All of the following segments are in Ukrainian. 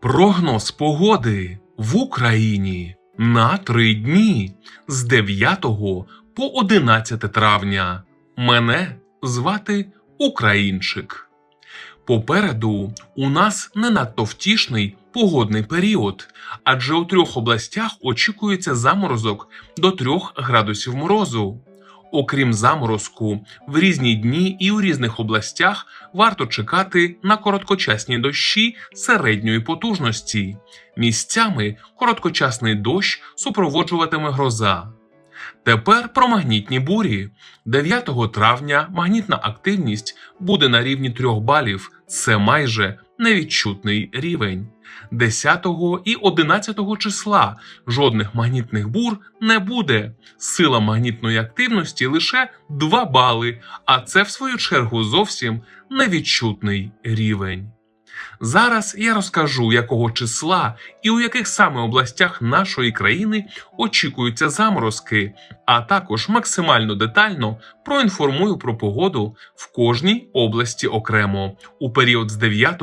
Прогноз погоди в Україні на три дні з 9 по 11 травня. Мене звати Українчик. Попереду у нас не надто втішний погодний період, адже у трьох областях очікується заморозок до 3 градусів морозу. Окрім заморозку, в різні дні і у різних областях варто чекати на короткочасні дощі середньої потужності. Місцями короткочасний дощ супроводжуватиме гроза. Тепер про магнітні бурі. 9 травня магнітна активність буде на рівні 3 балів. Це майже невідчутний рівень. 10 і 11 числа жодних магнітних бур не буде. Сила магнітної активності лише 2 бали, а це в свою чергу зовсім невідчутний рівень. Зараз я розкажу, якого числа і у яких саме областях нашої країни очікуються заморозки, а також максимально детально проінформую про погоду в кожній області окремо у період з 9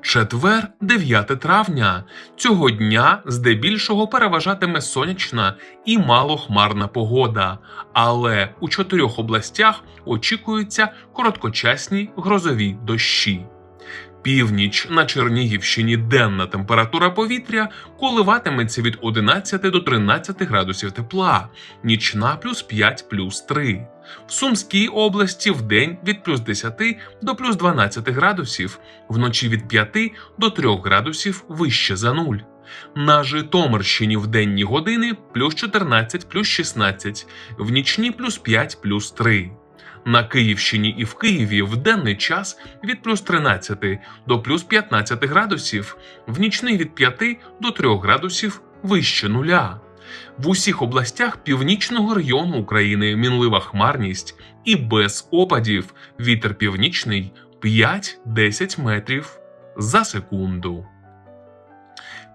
Четвер, 9 травня. Цього дня здебільшого переважатиме сонячна і малохмарна погода, але у чотирьох областях очікуються короткочасні грозові дощі. Північ на Чернігівщині денна температура повітря коливатиметься від 11 до 13 градусів тепла, нічна плюс 5 плюс 3. В Сумській області в день від плюс 10 до плюс 12 градусів, вночі від 5 до 3 градусів вище за нуль. На Житомирщині в денні години плюс 14 плюс 16, в нічні плюс 5 плюс 3. На Київщині і в Києві в денний час від плюс 13 до плюс 15 градусів, в нічний від 5 до 3 градусів вище нуля. В усіх областях північного району України мінлива хмарність і без опадів вітер північний 5-10 метрів за секунду.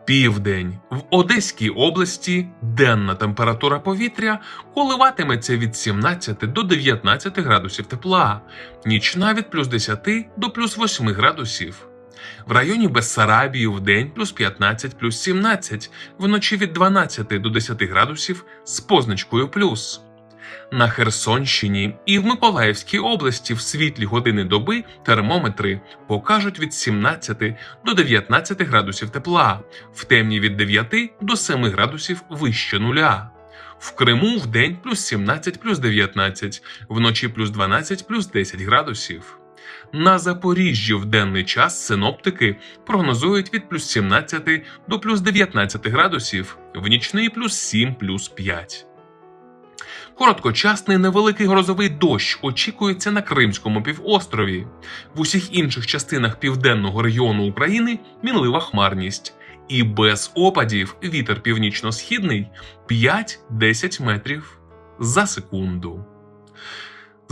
Південь в Одеській області денна температура повітря коливатиметься від 17 до 19 градусів тепла, нічна від плюс 10 до плюс 8 градусів. В районі Бессарабії в день плюс 15 плюс 17, вночі від 12 до 10 градусів з позначкою плюс. На Херсонщині і в Миколаївській області в світлі години доби термометри покажуть від 17 до 19 градусів тепла, в темні від 9 до 7 градусів вище нуля. В Криму в день плюс 17 плюс 19, вночі плюс 12 плюс 10 градусів. На Запоріжжі в денний час синоптики прогнозують від плюс 17 до плюс 19 градусів, в нічний плюс 7 плюс 5. Короткочасний невеликий грозовий дощ очікується на Кримському півострові. В усіх інших частинах південного регіону України мінлива хмарність. І без опадів вітер північно-східний 5-10 метрів за секунду.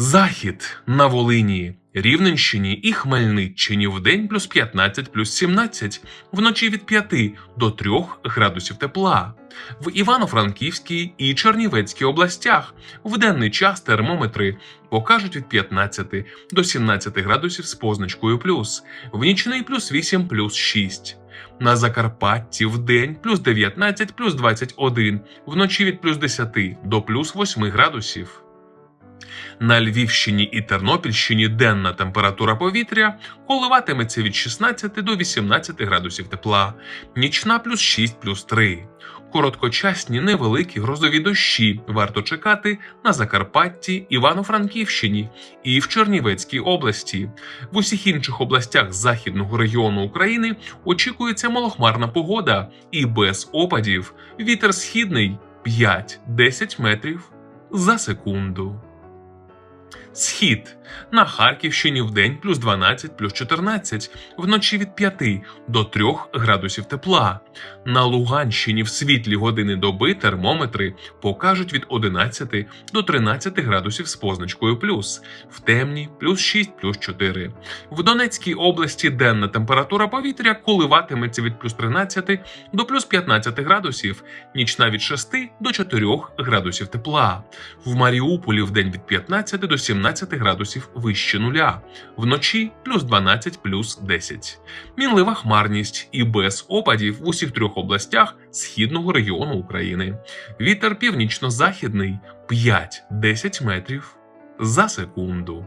Захід на Волині, Рівненщині і Хмельниччині в день плюс 15 плюс 17, вночі від 5 до 3 градусів тепла. В Івано-Франківській і Чернівецькій областях в денний час термометри покажуть від 15 до 17 градусів з позначкою плюс, в нічний плюс 8 плюс 6. На Закарпатті в день плюс 19 плюс 21, вночі від плюс 10 до плюс 8 градусів. На Львівщині і Тернопільщині денна температура повітря коливатиметься від 16 до 18 градусів тепла, нічна плюс 6 плюс 3. Короткочасні невеликі грозові дощі варто чекати на Закарпатті, Івано-Франківщині і в Чернівецькій області. В усіх інших областях західного регіону України очікується малохмарна погода і без опадів. Вітер східний 5-10 метрів за секунду. Схід на Харківщині в день плюс 12, плюс 14, вночі від 5 до 3 градусів тепла. На Луганщині в світлі години доби термометри покажуть від 11 до 13 градусів з позначкою плюс, в темні плюс 6, плюс 4. В Донецькій області денна температура повітря коливатиметься від плюс 13 до плюс 15 градусів, нічна від 6 до 4 градусів тепла. В Маріуполі в день від 15 до 17 градусів вище нуля, вночі плюс 12 плюс 10. Мінлива хмарність і без опадів в усіх трьох областях східного регіону України. Вітер північно-західний 5-10 метрів за секунду.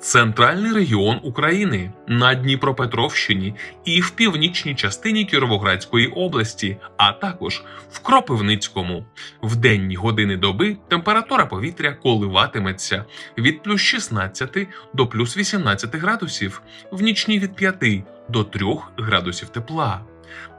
Центральний регіон України на Дніпропетровщині і в північній частині Кіровоградської області, а також в Кропивницькому. В денні години доби температура повітря коливатиметься від плюс 16 до плюс 18 градусів, в нічні від 5 до 3 градусів тепла.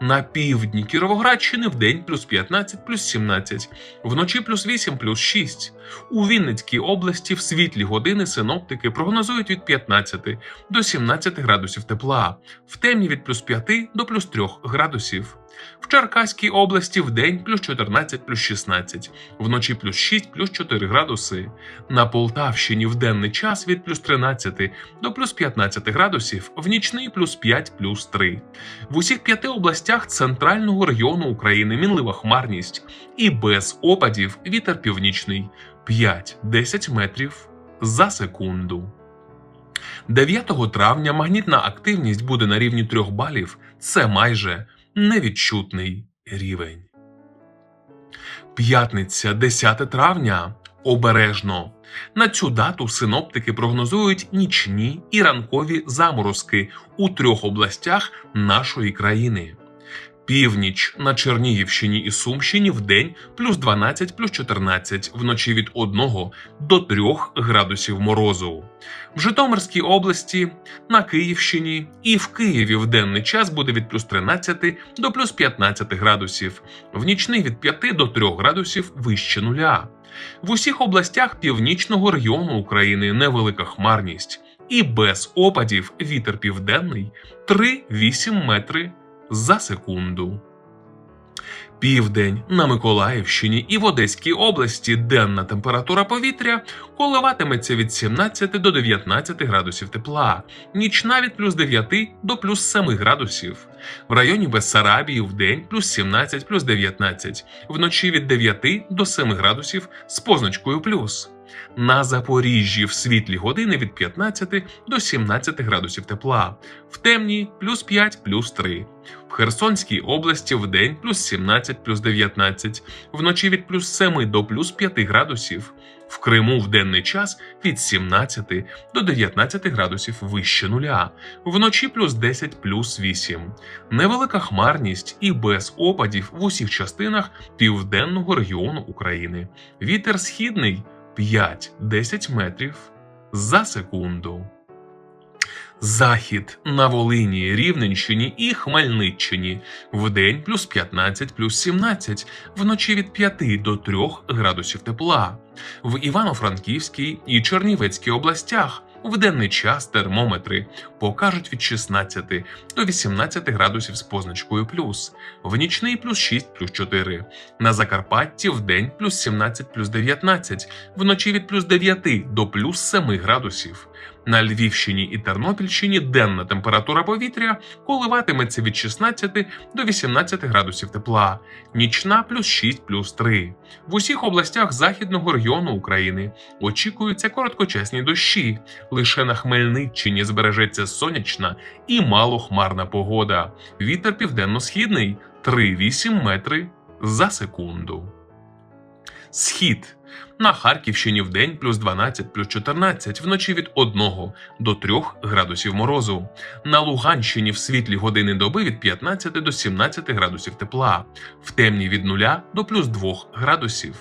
На півдні Кіровоградщини в день плюс 15 плюс 17, вночі плюс 8 плюс 6. У Вінницькій області в світлі години синоптики прогнозують від 15 до 17 градусів тепла, в темні від плюс 5 до плюс 3 градусів. В Черкаській області в день плюс 14 плюс 16, вночі плюс 6 плюс 4 градуси. На Полтавщині в денний час від плюс 13 до плюс 15 градусів, в нічний плюс 5 плюс 3. В усіх п'яти областях центрального регіону України мінлива хмарність і без опадів вітер північний 5-10 метрів за секунду. 9 травня магнітна активність буде на рівні 3 балів. Це майже невідчутний рівень. П'ятниця 10 травня. Обережно. На цю дату синоптики прогнозують нічні і ранкові заморозки у трьох областях нашої країни. Північ на Чернігівщині і Сумщині в день плюс 12 плюс 14, вночі від 1 до 3 градусів морозу. В Житомирській області, на Київщині і в Києві в денний час буде від плюс 13 до плюс 15 градусів, в нічний від 5 до 3 градусів вище нуля. В усіх областях північного регіону України невелика хмарність і без опадів вітер південний 3-8 метри за секунду. Південь на Миколаївщині і в Одеській області денна температура повітря коливатиметься від 17 до 19 градусів тепла, нічна від плюс 9 до плюс 7 градусів. В районі Бессарабії в день плюс 17 плюс 19, вночі від 9 до 7 градусів з позначкою плюс. На Запоріжжі в світлі години від 15 до 17 градусів тепла, в темні плюс 5 плюс 3. Херсонській області в день плюс 17 плюс 19, вночі від плюс 7 до плюс 5 градусів. В Криму в денний час від 17 до 19 градусів вище нуля, вночі плюс 10 плюс 8. Невелика хмарність і без опадів в усіх частинах південного регіону України. Вітер східний 5-10 метрів за секунду. Захід на Волині, Рівненщині і Хмельниччині вдень плюс 15 плюс 17, вночі від 5 до 3 градусів тепла. В Івано-Франківській і Чернівецькій областях в денний час термометри покажуть від 16 до 18 градусів з позначкою плюс, в нічний плюс 6 плюс 4. На Закарпатті в день плюс 17 плюс 19, вночі від плюс 9 до плюс 7 градусів. На Львівщині і Тернопільщині денна температура повітря коливатиметься від 16 до 18 градусів тепла, нічна плюс 6 плюс 3. В усіх областях західного регіону України очікуються короткочасні дощі. Лише на Хмельниччині збережеться сонячна і малохмарна погода. Вітер південно-східний 3,8 метри за секунду. Схід На Харківщині вдень плюс 12, плюс 14, вночі від 1 до 3 градусів морозу. На Луганщині в світлі години доби від 15 до 17 градусів тепла, в темні від 0 до плюс 2 градусів.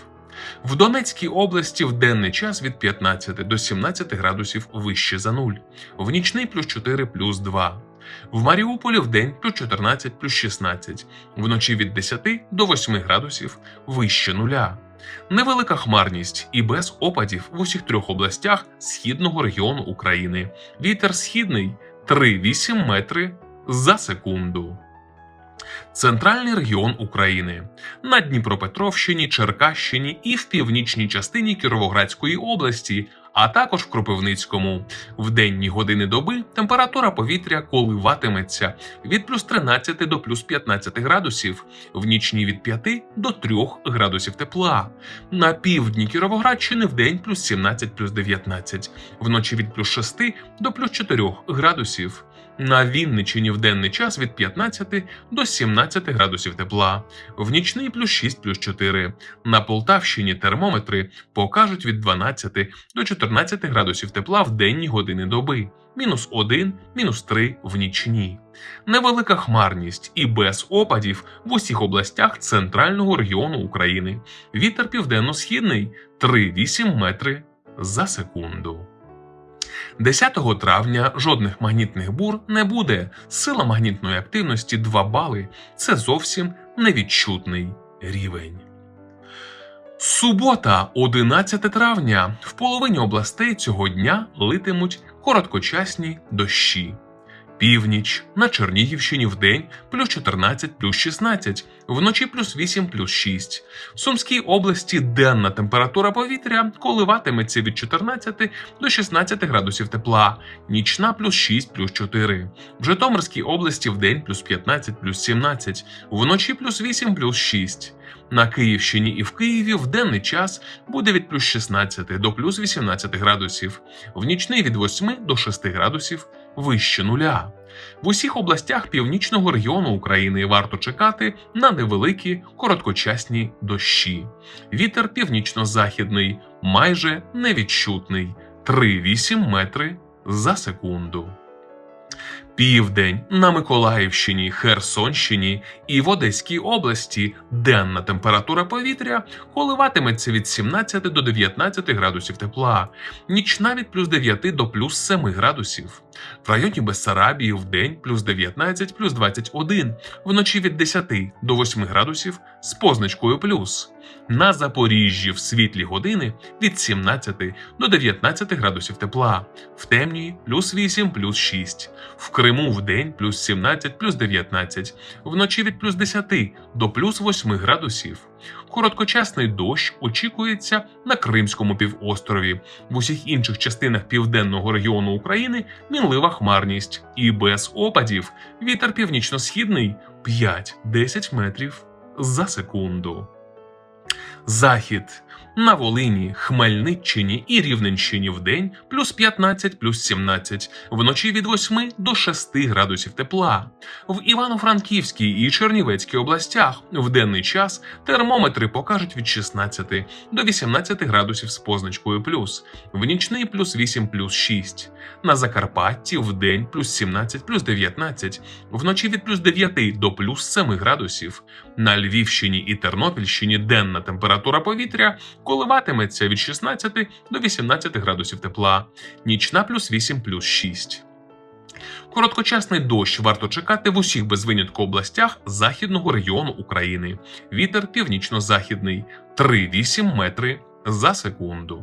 В Донецькій області в денний час від 15 до 17 градусів вище за нуль, в нічний плюс 4 плюс 2. В Маріуполі в день плюс 14 плюс 16, вночі від 10 до 8 градусів вище нуля. Невелика хмарність і без опадів в усіх трьох областях східного регіону України. Вітер східний 3,8 метри за секунду. Центральний регіон України на Дніпропетровщині, Черкащині і в північній частині Кіровоградської області, а також в Кропивницькому. В денні години доби температура повітря коливатиметься від плюс 13 до плюс 15 градусів, в нічні від 5 до 3 градусів тепла. На півдні Кіровоградщини в день плюс 17 плюс 19, вночі від плюс 6 до плюс 4 градусів. На Вінничині в денний час від 15 до 17 градусів тепла, в нічний плюс 6 плюс 4. На Полтавщині термометри покажуть від 12 до 14 градусів тепла в денні години доби, мінус 1, мінус 3 в нічні. Невелика хмарність і без опадів в усіх областях центрального регіону України. Вітер південно-східний 3,8 метри за секунду. 10 травня жодних магнітних бур не буде. Сила магнітної активності 2 бали це зовсім невідчутний рівень. Субота, 11 травня. В половині областей цього дня литимуть короткочасні дощі. Північ на Чернігівщині в день плюс 14 плюс 16, вночі плюс 8 плюс 6. В Сумській області денна температура повітря коливатиметься від 14 до 16 градусів тепла, нічна плюс 6 плюс 4. В Житомирській області в день плюс 15 плюс 17, вночі плюс 8 плюс 6. На Київщині і в Києві в денний час буде від плюс 16 до плюс 18 градусів, в нічний від 8 до 6 градусів вище нуля. В усіх областях північного регіону України варто чекати на невеликі короткочасні дощі. Вітер північно-західний, майже невідчутний 3,8 метри за секунду. Південь на Миколаївщині, Херсонщині і в Одеській області денна температура повітря коливатиметься від 17 до 19 градусів тепла, нічна від плюс 9 до плюс 7 градусів. В районі Бессарабії в день плюс 19 плюс 21, вночі від 10 до 8 градусів з позначкою плюс. На Запоріжжі в світлі години від 17 до 19 градусів тепла, в темні плюс 8 плюс 6, в Криму в день плюс 17 плюс 19, вночі від плюс 10 до плюс 8 градусів. Короткочасний дощ очікується на Кримському півострові. В усіх інших частинах південного регіону України мінлива хмарність і без опадів вітер північно-східний 5-10 метрів за секунду. Захід на Волині, Хмельниччині і Рівненщині в день плюс 15 плюс 17, вночі від 8 до 6 градусів тепла. В Івано-Франківській і Чернівецькій областях в денний час термометри покажуть від 16 до 18 градусів з позначкою плюс, в нічний плюс 8 плюс 6. На Закарпатті в день плюс 17 плюс 19, вночі від плюс 9 до плюс 7 градусів. На Львівщині і Тернопільщині денна температура повітря коливатиметься від 16 до 18 градусів тепла, нічна плюс 8 плюс 6. Короткочасний дощ варто чекати в усіх без винятку областях західного регіону України. Вітер північно-західний 3,8 метри за секунду.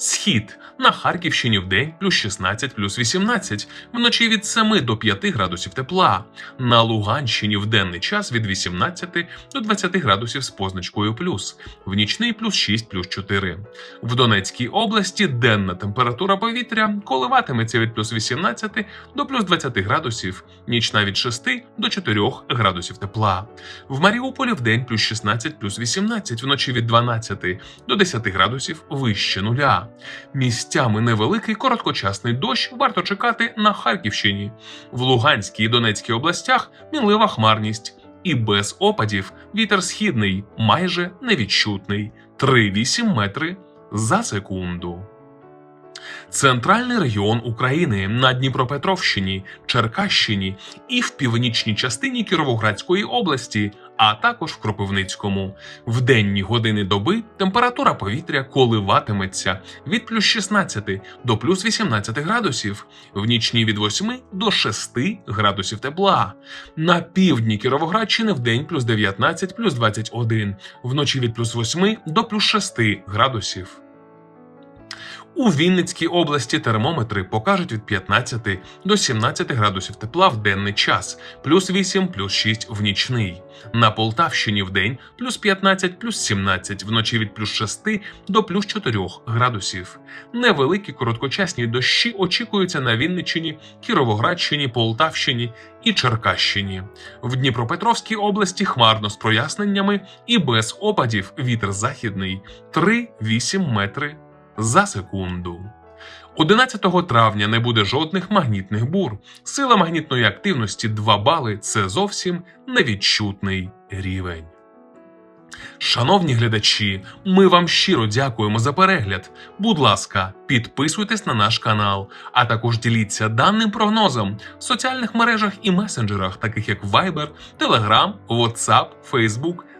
Схід на Харківщині в день плюс 16 плюс 18, вночі від 7 до 5 градусів тепла. На Луганщині в денний час від 18 до 20 градусів з позначкою плюс, в нічний плюс 6 плюс 4. В Донецькій області денна температура повітря коливатиметься від плюс 18 до плюс 20 градусів, нічна від 6 до 4 градусів тепла. В Маріуполі в день плюс 16 плюс 18, вночі від 12 до 10 градусів вище нуля. Місцями невеликий короткочасний дощ варто чекати на Харківщині. В Луганській і Донецькій областях мінлива хмарність. І без опадів вітер східний, майже невідчутний 3,8 метри за секунду. Центральний регіон України на Дніпропетровщині, Черкащині і в північній частині Кіровоградської області, а також в Кропивницькому. В денні години доби температура повітря коливатиметься від плюс 16 до плюс 18 градусів, в нічні від 8 до 6 градусів тепла. На півдні Кіровоградщини в день плюс 19, плюс 21, вночі від плюс 8 до плюс 6 градусів. У Вінницькій області термометри покажуть від 15 до 17 градусів тепла в денний час, плюс 8, плюс 6 в нічний. На Полтавщині в день плюс 15, плюс 17, вночі від плюс 6 до плюс 4 градусів. Невеликі короткочасні дощі очікуються на Вінниччині, Кіровоградщині, Полтавщині і Черкащині. В Дніпропетровській області хмарно з проясненнями і без опадів вітер західний 3-8 метри за секунду. 11 травня не буде жодних магнітних бур. Сила магнітної активності 2 бали це зовсім невідчутний рівень. Шановні глядачі, ми вам щиро дякуємо за перегляд. Будь ласка, підписуйтесь на наш канал, а також діліться даним прогнозом в соціальних мережах і месенджерах, таких як Viber, Telegram, WhatsApp, Facebook